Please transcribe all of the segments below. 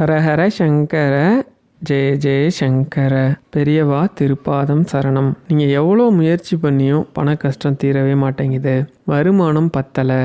ஹரஹர சங்கர ஜெய ஜெய சங்கர பெரியவா திருப்பாதம் சரணம். நீங்கள் எவ்வளோ முயற்சி பண்ணியும் பண கஷ்டம் தீரவே மாட்டேங்குது. வருமானம் பத்தலை.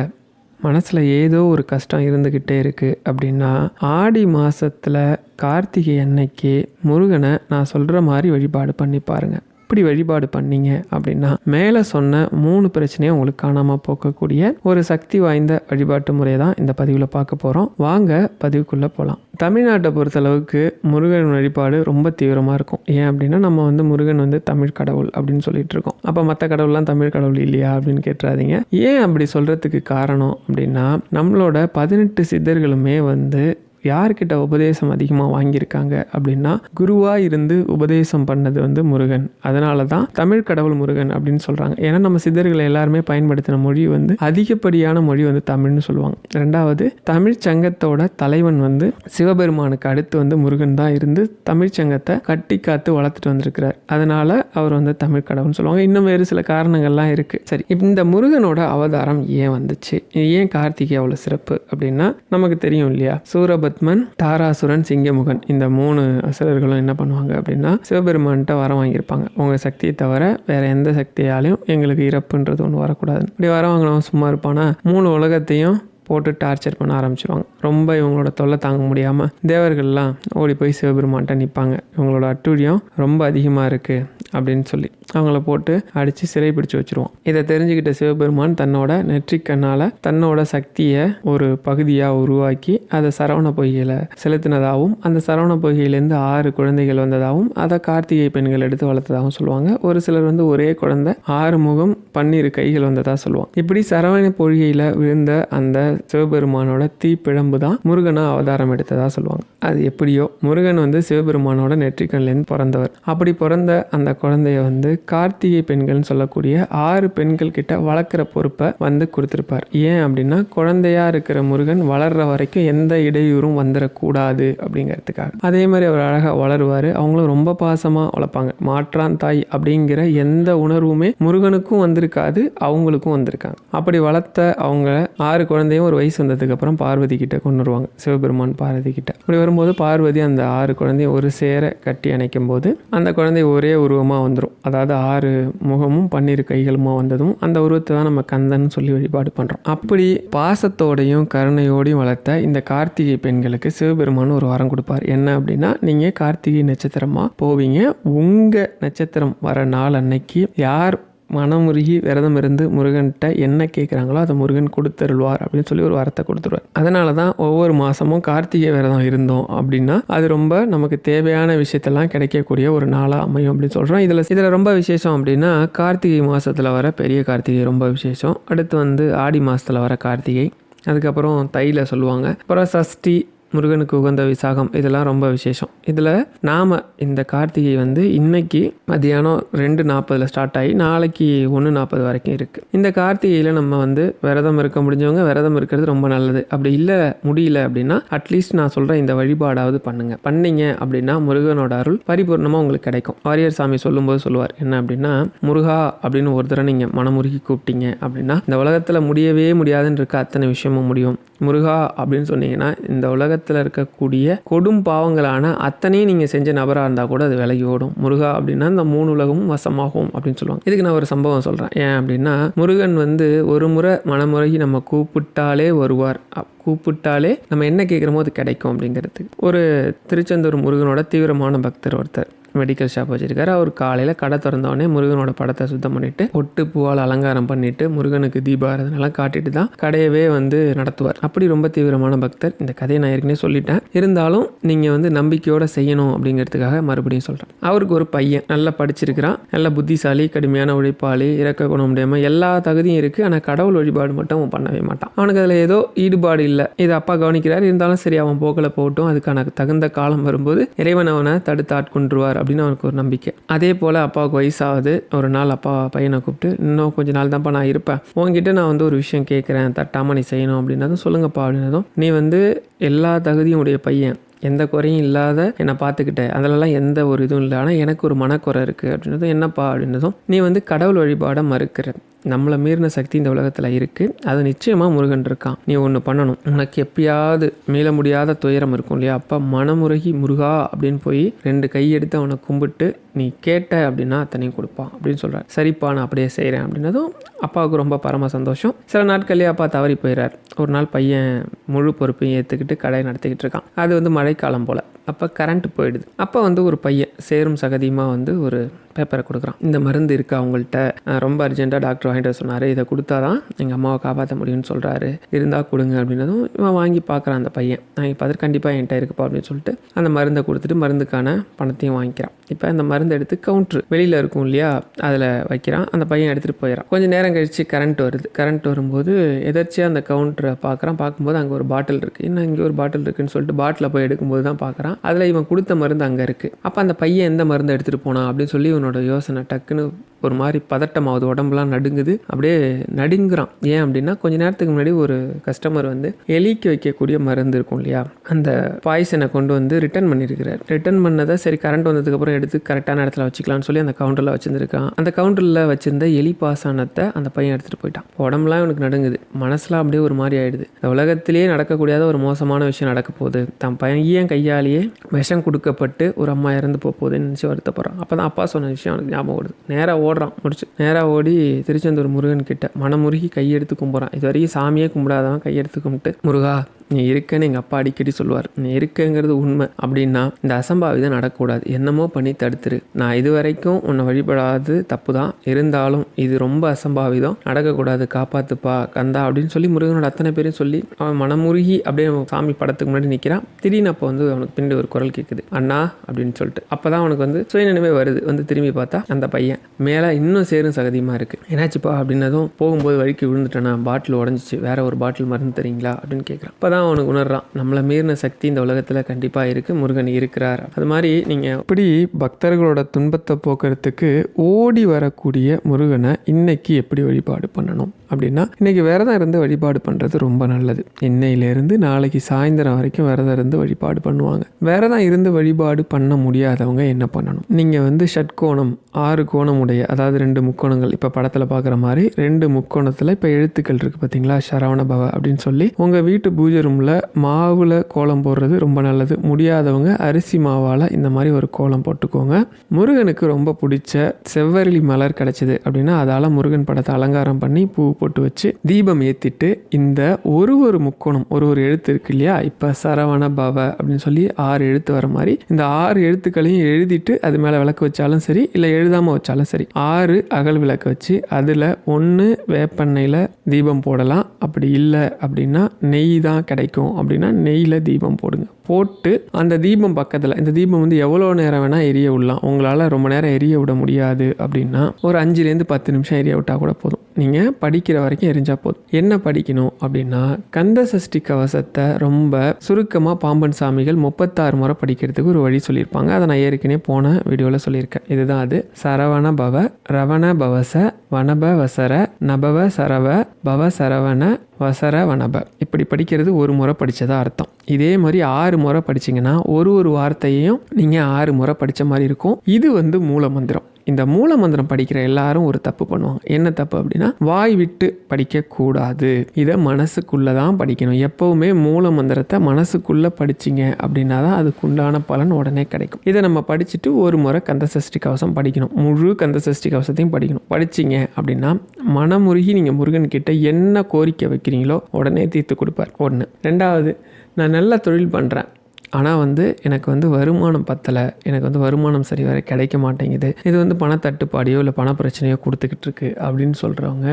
மனசில் ஏதோ ஒரு கஷ்டம் இருந்துக்கிட்டே இருக்குது அப்படின்னா ஆடி மாதத்தில் கார்த்திகை அன்னைக்கு முருகனை நான் சொல்கிற மாதிரி வழிபாடு பண்ணி பாருங்கள் இப்படி வழிபாடு பண்ணீங்க அப்படின்னா மேலே சொன்ன மூணு பிரச்சனையும் உங்களுக்கு காணாமல் போக்கக்கூடிய ஒரு சக்தி வாய்ந்த வழிபாட்டு முறையை தான் இந்த பதிவில் பார்க்க போகிறோம் வாங்க பதிவுக்குள்ளே போகலாம் தமிழ்நாட்டை பொறுத்தளவுக்கு முருகன் வழிபாடு ரொம்ப தீவிரமாக இருக்கும். ஏன் அப்படின்னா நம்ம வந்து முருகன் வந்து தமிழ் கடவுள் அப்படின்னு சொல்லிட்டு இருக்கோம். அப்போ மற்ற கடவுள்லாம் தமிழ் கடவுள் இல்லையா அப்படின்னு கேட்டுறாதீங்க. ஏன் அப்படி சொல்கிறதுக்கு காரணம் அப்படின்னா நம்மளோட பதினெட்டு சித்தர்களுமே வந்து யார்கிட்ட உபதேசம் அதிகமாக வாங்கியிருக்காங்க அப்படின்னா குருவாக இருந்து உபதேசம் பண்ணது வந்து முருகன். அதனால தான் தமிழ் கடவுள் முருகன் அப்படின்னு சொல்கிறாங்க ஏன்னா நம்ம சித்தர்களை எல்லாருமே பயன்படுத்தின மொழி வந்து அதிகப்படியான மொழி வந்து தமிழ்னு சொல்லுவாங்க. ரெண்டாவது தமிழ் சங்கத்தோட தலைவன் வந்து சிவபெருமானுக்கு அடுத்து வந்து முருகன் தான் இருந்து தமிழ் சங்கத்தை கட்டி காத்து வளர்த்துட்டு வந்திருக்கிறார். அதனால அவர் வந்து தமிழ் கடவுள்னு சொல்லுவாங்க. இன்னும் வேறு சில காரணங்கள்லாம் இருக்குது சரி இந்த முருகனோட அவதாரம் ஏன் வந்துச்சு? ஏன் கார்த்திகை அவ்வளோ சிறப்பு அப்படின்னா நமக்கு தெரியும் இல்லையா? சூரபத் பத்மன் தாராசுரன் சிங்கமுகன். இந்த மூணு அசுரர்களும் என்ன பண்ணுவாங்க அப்படின்னா சிவபெருமான்கிட்ட வரம் வாங்கியிருப்பாங்க. உங்கள் சக்தியை தவிர வேற எந்த சக்தியாலையும் எங்களுக்கு இறப்புன்றது ஒன்று வரக்கூடாது இப்படி வர வாங்கினவன் சும்மா இருப்பானா? மூணு உலகத்தையும் போட்டு டார்ச்சர் பண்ண ஆரம்பிச்சிருவாங்க. ரொம்ப இவங்களோட தொல்லை தாங்க முடியாமல் தேவர்கள்லாம் ஓடி போய் சிவபெருமான்கிட்ட நிற்பாங்க இவங்களோட அட்டுழியம் ரொம்ப அதிகமாக இருக்குது அப்படின்னு சொல்லி. அவங்கள போட்டு அடித்து சிறை பிடிச்சு வச்சுருவான் இதை தெரிஞ்சுக்கிட்ட சிவபெருமான் தன்னோட நெற்றிக்கண்ணால் தன்னோட சக்தியை ஒரு பகுதியாக உருவாக்கி அதை சரவண பொய்கையில் செலுத்தினதாகவும் அந்த சரவண பொய்கையிலேருந்து ஆறு குழந்தைகள் வந்ததாகவும் அதை கார்த்திகை பெண்கள் எடுத்து வளர்த்ததாகவும் சொல்லுவாங்க. ஒரு சிலர் வந்து ஒரே குழந்தை ஆறு முகம் பன்னிரு கைகள் வந்ததாக சொல்லுவாங்க. இப்படி சரவண பொய்கையில் விழுந்த அந்த சிவபெருமானோட தீப்பிழம்பு தான் முருகனா அவதாரம் எடுத்ததாக சொல்லுவாங்க. அது எப்படியோ முருகன் வந்து சிவபெருமானோட நெற்றிக்கண்லேருந்து பிறந்தவர். அப்படி பிறந்த அந்த குழந்தைய வந்து கார்த்திகை பெண்கள்னு சொல்லக்கூடிய ஆறு பெண்கள் கிட்ட வளர்க்குற பொறுப்பை வந்து கொடுத்துருப்பார். ஏன் அப்படின்னா குழந்தையா இருக்கிற முருகன் வளர்ற வரைக்கும் எந்த இடையூறும் வந்துடக்கூடாது அப்படிங்கிறதுக்காக. அதே மாதிரி அவர் அழகாக வளருவார். அவங்களும் ரொம்ப பாசமாக வளர்ப்பாங்க. மாற்றான் தாய் அப்படிங்கிற எந்த உணர்வுமே முருகனுக்கும் வந்திருக்காது அவங்களுக்கும் வந்திருக்காங்க. அப்படி வளர்த்த அவங்க ஆறு குழந்தையும் ஒரு வயசு வந்ததுக்கப்புறம் பார்வதி கிட்ட கொண்டு வருவாங்க. சிவபெருமான் பார்வதி கிட்ட. அப்படி வரும்போது பார்வதி அந்த ஆறு குழந்தையும் ஒரு சேர கட்டி அணைக்கும் போது அந்த குழந்தை ஒரே உருவமாக வந்துடும் அதாவது ஆறு முகமும் பன்னிரு கைகளுமா வந்ததும் அந்த உருவத்தை தான் நம்ம கந்தன் சொல்லி வழிபாடு பண்ணுறோம் அப்படி பாசத்தோடையும் கருணையோடையும் வளர்த்த இந்த கார்த்திகை பெண்களுக்கு சிவபெருமான் ஒரு வரம் கொடுப்பார். என்ன அப்படின்னா நீங்கள் கார்த்திகை நட்சத்திரமாக போவீங்க. உங்கள் நட்சத்திரம் வர நாள் அன்னைக்கு யார் மனமுருகி விரதம் இருந்து முருகன்கிட்ட என்ன கேட்குறாங்களோ அதை முருகன் கொடுத்துருவார் அப்படின்னு சொல்லி ஒரு வரத்தை கொடுத்துருவார். அதனால தான் ஒவ்வொரு மாதமும் கார்த்திகை விரதம் இருந்தோம் அப்படின்னா அது ரொம்ப நமக்கு தேவையான விஷயத்தெல்லாம் கிடைக்கக்கூடிய ஒரு நாளாக அமையும் அப்படின்னு சொல்கிறோம் இதில் இதில் ரொம்ப விசேஷம் அப்படின்னா கார்த்திகை மாதத்தில் வர பெரிய கார்த்திகை ரொம்ப விசேஷம். அடுத்து வந்து ஆடி மாதத்தில் வர கார்த்திகை. அதுக்கப்புறம் தையில் சொல்லுவாங்க. அப்புறம் சஷ்டி முருகனுக்கு உகந்த விசாகம். இதெல்லாம் ரொம்ப விசேஷம். இதில் நாம் இந்த கார்த்திகை வந்து இன்னைக்கு மதியானம் ரெண்டு நாற்பதில் ஸ்டார்ட் ஆகி நாளைக்கு ஒன்று நாற்பது வரைக்கும் இருக்குது இந்த கார்த்திகையில் நம்ம வந்து விரதம் இருக்க முடிஞ்சவங்க விரதம் இருக்கிறது ரொம்ப நல்லது. அப்படி இல்லை முடியல அப்படின்னா அட்லீஸ்ட் நான் சொல்கிற இந்த வழிபாடாவது பண்ணுங்கள் பண்ணீங்க அப்படின்னா முருகனோட அருள் பரிபூர்ணமாக உங்களுக்கு கிடைக்கும். வாரியர் சாமி சொல்லும்போது சொல்லுவார் என்ன அப்படின்னா முருகா அப்படின்னு ஒரு தடவை நீங்கள் மனமுருகி கூப்பிட்டீங்க அப்படின்னா இந்த உலகத்தில் முடியவே முடியாதுன்னு இருக்க அத்தனை விஷயமும் முடியும். முருகா அப்படின்னு சொன்னீங்கன்னா இந்த உலகத்தில் இருக்கக்கூடிய கொடும் பாவங்களான அத்தனையும் நீங்கள் செஞ்ச நபராக இருந்தால் கூட அது விலகி ஓடும். முருகா அப்படின்னா இந்த மூணு உலகமும் வசமாகும் அப்படின்னு சொல்லுவாங்க. இதுக்கு நான் ஒரு சம்பவம் சொல்கிறேன் ஏன் அப்படின்னா முருகன் வந்து ஒரு முறை மனமுறைகி நம்ம கூப்பிட்டாலே வருவார். அப்- கூப்பிட்டாலே நம்ம என்ன கேட்குறோமோ அது கிடைக்கும் அப்படிங்கிறது ஒரு திருச்செந்தூர் முருகனோட தீவிரமான பக்தர் ஒருத்தர். மெடிக்கல் ஷாப் வச்சுருக்காரு. அவர் காலையில் கடை திறந்தோடனே முருகனோட படத்தை சுத்தம் பண்ணிட்டு ஒட்டு பூவால் அலங்காரம் பண்ணிட்டு முருகனுக்கு தீபாரதனெல்லாம் காட்டிட்டு தான் கடையவே வந்து நடத்துவார். அப்படி ரொம்ப தீவிரமான பக்தர். இந்த கதையை நான் ஏற்கனவே சொல்லிட்டேன். இருந்தாலும் நீங்கள் வந்து நம்பிக்கையோடு செய்யணும் அப்படிங்கிறதுக்காக மறுபடியும் சொல்கிறேன் அவருக்கு ஒரு பையன். நல்லா படிச்சிருக்கிறான். நல்ல புத்திசாலி கடுமையான உழைப்பாளி இறக்க குணம் முடியாமல் எல்லா தகுதியும் இருக்குது ஆனால் கடவுள் வழிபாடு மட்டும் அவன் பண்ணவே மாட்டான். அவனுக்கு அதில் ஏதோ ஈடுபாடு இல்லை. இது அப்பா கவனிக்கிறார். இருந்தாலும் சரி அவன் போக்கில் போகட்டும். அதுக்கான தகுந்த காலம் வரும்போது இறைவன் அவனை தடுத்து ஆட்கொண்டுருவார் அப்படின்னு அவனுக்கு ஒரு நம்பிக்கை. அதே போல் அப்பாவுக்கு வயசாகுது. ஒரு நாள் அப்பா பையனை கூப்பிட்டு இன்னும் கொஞ்ச நாள் தான்ப்பா நான் இருப்பேன். உங்ககிட்ட நான் வந்து ஒரு விஷயம் கேட்குறேன் தட்டாமல் நீ செய்யணும். அப்படின்னதும் சொல்லுங்கப்பா. அப்படின்னதும் நீ வந்து எல்லா தகுதியும் உடைய பையன். எந்த குறையும் இல்லாத என்னை பார்த்துக்கிட்டேன் அதிலலாம் எந்த ஒரு இதுவும் இல்லை. ஆனால் எனக்கு ஒரு மனக்குறை இருக்குது அப்படின்னதும் என்னப்பா? அப்படின்னதும் நீ வந்து கடவுள் வழிபாடை மறுக்கிற. நம்மளை மீறின சக்தி இந்த உலகத்தில் இருக்குது அது நிச்சயமாக முருகன் இருக்கான். நீ ஒன்று பண்ணணும். உனக்கு எப்பயாவது மீள முடியாத துயரம் இருக்கும் இல்லையா? அப்போ மனமுருகி முருகா அப்படின்னு போய் ரெண்டு கையெடுத்து அவனை கும்பிட்டு நீ கேட்ட அப்படின்னா அத்தனையும் கொடுப்பான் அப்படின்னு சொல்கிறார் சரிப்பா நான் அப்படியே செய்கிறேன் அப்படின்னதும் அப்பாவுக்கு ரொம்ப பரம சந்தோஷம். சில நாட்கள்லேயே அப்பா தவறி போயிடுறார் ஒரு நாள் பையன் முழு பொறுப்பையும் ஏற்றுக்கிட்டு கடை நடத்திக்கிட்டு இருக்கான். அது வந்து மழைக்காலம் போல். அப்போ கரண்ட் போயிடுது. அப்போ வந்து ஒரு பையன் சேரும் சகதியமாக வந்து ஒரு பேப்பரை கொடுக்குறான். இந்த மருந்து இருக்கா அவங்கள்ட்ட ரொம்ப அர்ஜென்ட்டாக டாக்டர் வாங்கிட்டு சொன்னார். இதை கொடுத்தா தான் எங்கள் அம்மாவை காப்பாற்ற முடியும்னு சொல்கிறாரு இருந்தால் கொடுங்க அப்படின்னதும் இவன் வாங்கி பார்க்குறான் அந்த பையன். வாங்கி பார்த்துட்டு கண்டிப்பாக என்கிட்ட இருக்குப்பா அப்படின்னு சொல்லிட்டு அந்த மருந்தை கொடுத்துட்டு மருந்துக்கான பணத்தையும் வாங்கிக்கிறான். இப்போ அந்த மருந்து மருந்து எடுத்து கவுண்ட்ரு வெளியில் இருக்கும் இல்லையா? அதில் வைக்கிறான். அந்த பையன் எடுத்துகிட்டு போயிடறான் கொஞ்சம் நேரம் கழித்து கரண்ட் வருது. கரண்ட் வரும்போது எதர்ச்சியாக அந்த கவுண்டரை பார்க்குறான் பார்க்கும்போது அங்கே ஒரு பாட்டில் இருக்குது இன்னும் இங்கே ஒரு பாட்டில் இருக்குன்னு சொல்லிட்டு பாட்டில் போய் எடுக்கும்போது தான் பார்க்குறான் அதில் இவன் கொடுத்த மருந்து அங்கே இருக்குது அப்போ அந்த பையன் எந்த மருந்து எடுத்துகிட்டு போனான் அப்படின்னு சொல்லி இவனோட யோசனை டக்குன்னு ஒரு மாதிரி பதட்டமாகுது. உடம்புலாம் நடுங்குது. அப்படியே நடுங்குறான். ஏன் அப்படின்னா கொஞ்ச நேரத்துக்கு முன்னாடி ஒரு கஸ்டமர் வந்து எலிக்கு வைக்கக்கூடிய மருந்து இருக்கும் இல்லையா? அந்த பாய்சனை கொண்டு வந்து ரிட்டர்ன் பண்ணியிருக்கிறார் ரிட்டர்ன் பண்ணதை சரி கரண்ட் வந்ததுக்கப்புறம் எடுத்து கரெக்டாக கரெக்டான இடத்துல வச்சுக்கலாம்னு சொல்லி அந்த கவுண்டரில் வச்சுருந்துருக்கான். அந்த கவுண்டரில் வச்சிருந்த எலி பாசானத்தை அந்த பையன் எடுத்துகிட்டு போயிட்டான். உடம்புலாம் இவனுக்கு நடுங்குது. மனசுலாம் அப்படியே ஒரு மாதிரி ஆயிடுது. இந்த உலகத்திலேயே நடக்கக்கூடியாத ஒரு மோசமான விஷயம் நடக்க போகுது. தன் பையன் கையாலேயே விஷம் கொடுக்கப்பட்டு ஒரு அம்மா இறந்து போக போகுதுன்னு நினச்சி வருத்தப்படுறான். அப்போ தான் அப்பா சொன்ன விஷயம் அவனுக்கு ஞாபகம் வருது. நேராக ஓடுறான் முடிச்சு. நேராக ஓடி திருச்செந்தூர் முருகன் கிட்ட மனமுருகி கையெடுத்து கும்பிட்றான் இது வரைக்கும் சாமியே கும்பிடாதவன் கையெடுத்து கும்பிட்டு முருகா நீ இருக்கன்னு எங்கள் அப்பா அடிக்கடி சொல்லுவார். நீ இருக்கங்கிறது உண்மை. அப்படின்னா இந்த அசம்பாவிதம் நடக்கக்கூடாது. என்னமோ பண்ணி தடுத்துரு. நான் இது வரைக்கும் உன்னை வழிபடாது தப்பு தான் இருந்தாலும் இது ரொம்ப அசம்பாவிதம். நடக்கக்கூடாது. காப்பாத்துப்பா கந்தா அப்படின்னு சொல்லி முருகனோட அத்தனை பேரும் சொல்லி அவன் மனமுருகி அப்படியே அவன் சாமி படத்துக்கு முன்னாடி நிற்கிறான் திடீர்னு அப்போ வந்து அவனுக்கு பின்னாடி ஒரு குரல் கேட்குது அண்ணா அப்படின்னு சொல்லிட்டு. அப்போ தான் அவனுக்கு வந்து சுயநினைவே வருது. வந்து திரும்பி பார்த்தா அந்த பையன். மேலே இன்னும் சேரும் சகதியமாக இருக்குது என்னாச்சுப்பா அப்படின்னதும் போகும்போது வழிக்கு விழுந்துட்டேனா. பாட்டில் உடஞ்சிச்சு. வேற ஒரு பாட்டில் மருந்து தரீங்களா அப்படின்னு கேட்குறான் தான் அவனுக்கு உணர்றான். நம்மளை மீறின சக்தி இந்த உலகத்தில் கண்டிப்பாக இருக்குது முருகன் இருக்கிறார். அது மாதிரி நீங்கள் இப்படி பக்தர்களோட துன்பத்தை போக்குறதுக்கு ஓடி வரக்கூடிய முருகனை இன்னைக்கு எப்படி வழிபாடு பண்ணணும்? அப்படின்னா இன்றைக்கி விரதம் இருந்து வழிபாடு பண்ணுறது ரொம்ப நல்லது. இன்னையிலேருந்து நாளைக்கு சாயந்தரம் வரைக்கும் விரதம் இருந்து வழிபாடு பண்ணுவாங்க. விரதம் இருந்து வழிபாடு பண்ண முடியாதவங்க என்ன பண்ணணும்? நீங்கள் வந்து ஷட்கோணம் ஆறு கோணம் உடைய அதாவது ரெண்டு முக்கோணங்கள் இப்போ படத்தில் பார்க்குற மாதிரி ரெண்டு முக்கோணத்தில் இப்போ எழுத்துக்கள் இருக்குது பார்த்தீங்களா சரவண பவ அப்படின்னு சொல்லி உங்கள் வீட்டு பூஜை ரூமில் மாவில் கோலம் போடுறது ரொம்ப நல்லது. முடியாதவங்க அரிசி மாவால் இந்த மாதிரி ஒரு கோலம் போட்டுக்கோங்க. முருகனுக்கு ரொம்ப பிடிச்ச செவ்வரளி மலர் கிடச்சிது அப்படின்னா அதால் முருகன் படத்தை அலங்காரம் பண்ணி பூ போட்டு வச்சு தீபம் ஏற்றிட்டு இந்த ஒரு ஒரு முக்கோணம் ஒரு ஒரு எழுத்து இருக்கு இல்லையா? இப்போ சரவண பவ அப்படின்னு சொல்லி ஆறு எழுத்து வர மாதிரி இந்த ஆறு எழுத்துக்களையும் எழுதிட்டு அது மேலே விளக்கு வச்சாலும் சரி இல்லை எழுதாமல் வச்சாலும் சரி ஆறு அகல் விளக்கு வச்சு அதில் ஒன்று வேப்பெண்ணெயில் தீபம் போடலாம். அப்படி இல்லை அப்படின்னா நெய் தான் கிடைக்கும். அப்படின்னா நெய்யில் தீபம் போடுங்க. போட்டு அந்த தீபம் பக்கத்தில் இந்த தீபம் வந்து எவ்வளோ நேரம் வேணால் எரிய விடலாம். உங்களால் ரொம்ப நேரம் எரிய விட முடியாது அப்படின்னா ஒரு அஞ்சுலேருந்து பத்து நிமிஷம் எரிய விட்டால் கூட போதும். நீங்கள் படிக்கிற வரைக்கும் எரிஞ்சால் போதும். என்ன படிக்கணும் அப்படின்னா கந்த சஷ்டி கவசத்தை ரொம்ப சுருக்கமாக பாம்பன் சாமிகள் முப்பத்தாறு முறை படிக்கிறதுக்கு ஒரு வழி சொல்லியிருப்பாங்க. அதை நான் ஏற்கனவே போன வீடியோவில் சொல்லியிருக்கேன். இதுதான் அது. சரவண பவ ரவண பவச வனப வசர நபவ சரவ பவ சரவண வசர வனப. இப்படி படிக்கிறது ஒரு முறை படித்ததாக அர்த்தம். இதே மாதிரி ஆறு முறை படிச்சீங்கன்னா ஒரு ஒரு வார்த்தையையும் நீங்கள் ஆறு முறை படித்த மாதிரி இருக்கும். இது வந்து மூல மந்திரம் இந்த மூல மந்திரம் படிக்கிற எல்லாரும் ஒரு தப்பு பண்ணுவாங்க. என்ன தப்பு அப்படின்னா வாய் விட்டு படிக்கக்கூடாது. இதை மனசுக்குள்ளே தான் படிக்கணும். எப்போவுமே மூல மந்திரத்தை மனசுக்குள்ளே படிச்சிங்க அப்படின்னா தான் அதுக்கு உண்டான பலன் உடனே கிடைக்கும். இதை நம்ம படிச்சுட்டு ஒரு முறை கந்த சஷ்டி கவசம் படிக்கணும். முழு கந்த சஷ்டி கவசத்தையும் படிக்கணும். படிச்சிங்க அப்படின்னா மனமுருகி நீங்கள் முருகன் கிட்ட என்ன கோரிக்கை வைக்கிறீங்களோ உடனே தீர்த்து கொடுப்பார். ஒன்று ரெண்டாவது நான் நல்ல தொழில் பண்ணுறேன் ஆனால் வந்து எனக்கு வந்து வருமானம் பத்தலை. எனக்கு வந்து வருமானம் சரி வர கிடைக்க மாட்டேங்குது. இது வந்து பணத்தட்டுப்பாடியோ இல்லை பண பிரச்சனையோ கொடுத்துக்கிட்டு இருக்கு அப்படின்னு சொல்கிறவங்க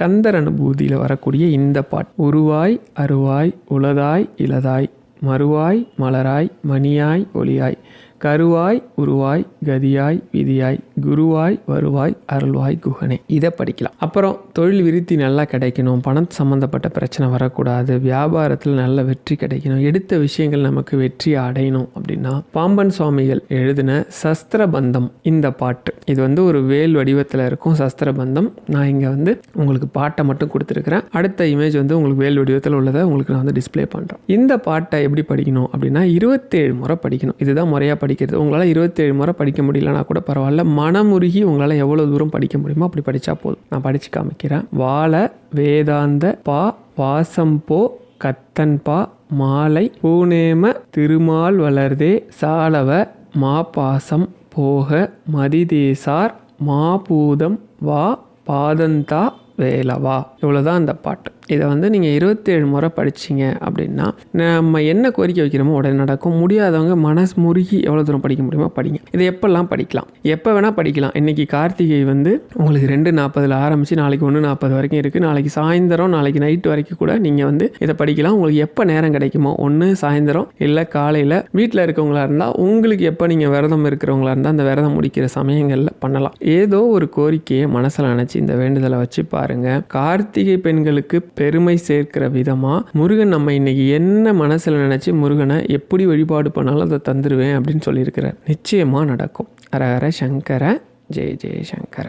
கந்தர் அனுபூதியில் வரக்கூடிய இந்த பாட் உருவாய் அருவாய் உளதாய் இளதாய் மறுவாய் மலராய் மணியாய் ஒளியாய். கருவாய் உருவாய் கதியாய் விதியாய் குருவாய் வருவாய் அருள்வாய் குகனே. இதை படிக்கலாம். அப்புறம் தொழில் விருத்தி நல்லா கிடைக்கணும். பணம் சம்மந்தப்பட்ட பிரச்சனை வரக்கூடாது. வியாபாரத்தில் நல்ல வெற்றி கிடைக்கணும். எடுத்த விஷயங்கள் நமக்கு வெற்றி அடையணும். அப்படின்னா பாம்பன் சுவாமிகள் எழுதின சஸ்திரபந்தம் இந்த பாட்டு. இது வந்து ஒரு வேல் வடிவத்தில் இருக்கும் சஸ்திரபந்தம். நான் இங்கே வந்து உங்களுக்கு பாட்டை மட்டும் கொடுத்துருக்கிறேன். அடுத்த இமேஜ் வந்து உங்களுக்கு வேல் வடிவத்தில் உள்ளதை உங்களுக்கு நான் வந்து டிஸ்ப்ளே பண்ணுறேன் இந்த பாட்டை எப்படி படிக்கணும் அப்படின்னா இருபத்தேழு முறை படிக்கணும். இதுதான் முறையாக படிக்கிறது. உங்களால் இருபத்தேழு முறை படிக்க முடியலனா கூட பரவாயில்ல. மனமுருகி உங்களால் எவ்வளோ தூரம் படிக்க முடியுமோ அப்படி படித்தா போதும். நான் படித்து காமிக்கிறேன். வாழ வேதாந்த பா வாசம்போ கத்தன்பா மாலை பூநேம திருமால் வளர்தே சாலவ மாபாசம் போக மதிதேசார் மாபூதம் வா பாதந்தா வேலவா. இவ்வளோதான் அந்த பாட்டு. இதை வந்து நீங்கள் இருபத்தேழு முறை படிச்சீங்க அப்படின்னா நம்ம என்ன கோரிக்கை வைக்கிறோமோ உடனே நடக்கும். முடியாதவங்க மனசு முருகி எவ்வளோ தூரம் படிக்க முடியுமோ படிங்க. இதை எப்போல்லாம் படிக்கலாம்? எப்போ வேணால் படிக்கலாம். இன்றைக்கி கார்த்திகை வந்து உங்களுக்கு ரெண்டு நாற்பதில் ஆரம்பித்து நாளைக்கு ஒன்று நாற்பது வரைக்கும் இருக்குது நாளைக்கு சாயந்தரம் நாளைக்கு நைட்டு வரைக்கும் கூட நீங்கள் வந்து இதை படிக்கலாம். உங்களுக்கு எப்போ நேரம் கிடைக்குமோ ஒன்று சாயந்தரம் இல்லை காலையில் வீட்டில் இருக்கவங்களா இருந்தால் உங்களுக்கு எப்போ நீங்கள் விரதம் இருக்கிறவங்களா இருந்தால் அந்த விரதம் முடிக்கிற சமயங்களில் பண்ணலாம். ஏதோ ஒரு கோரிக்கையை மனசில் நினச்சி இந்த வேண்டுதலை வச்சு பாருங்கள் கார்த்திகை பெண்களுக்கு பெருமை சேர்க்கிற விதமாக முருகன் நம்ம இன்னைக்கு என்ன மனசில் நினச்சி முருகனை எப்படி வழிபாடு பண்ணாலும் அதை தந்துடுவேன் அப்படின்னு சொல்லியிருக்கிறார். நிச்சயமாக நடக்கும். ஹர ஹர சங்கர ஜெய ஜெய சங்கர.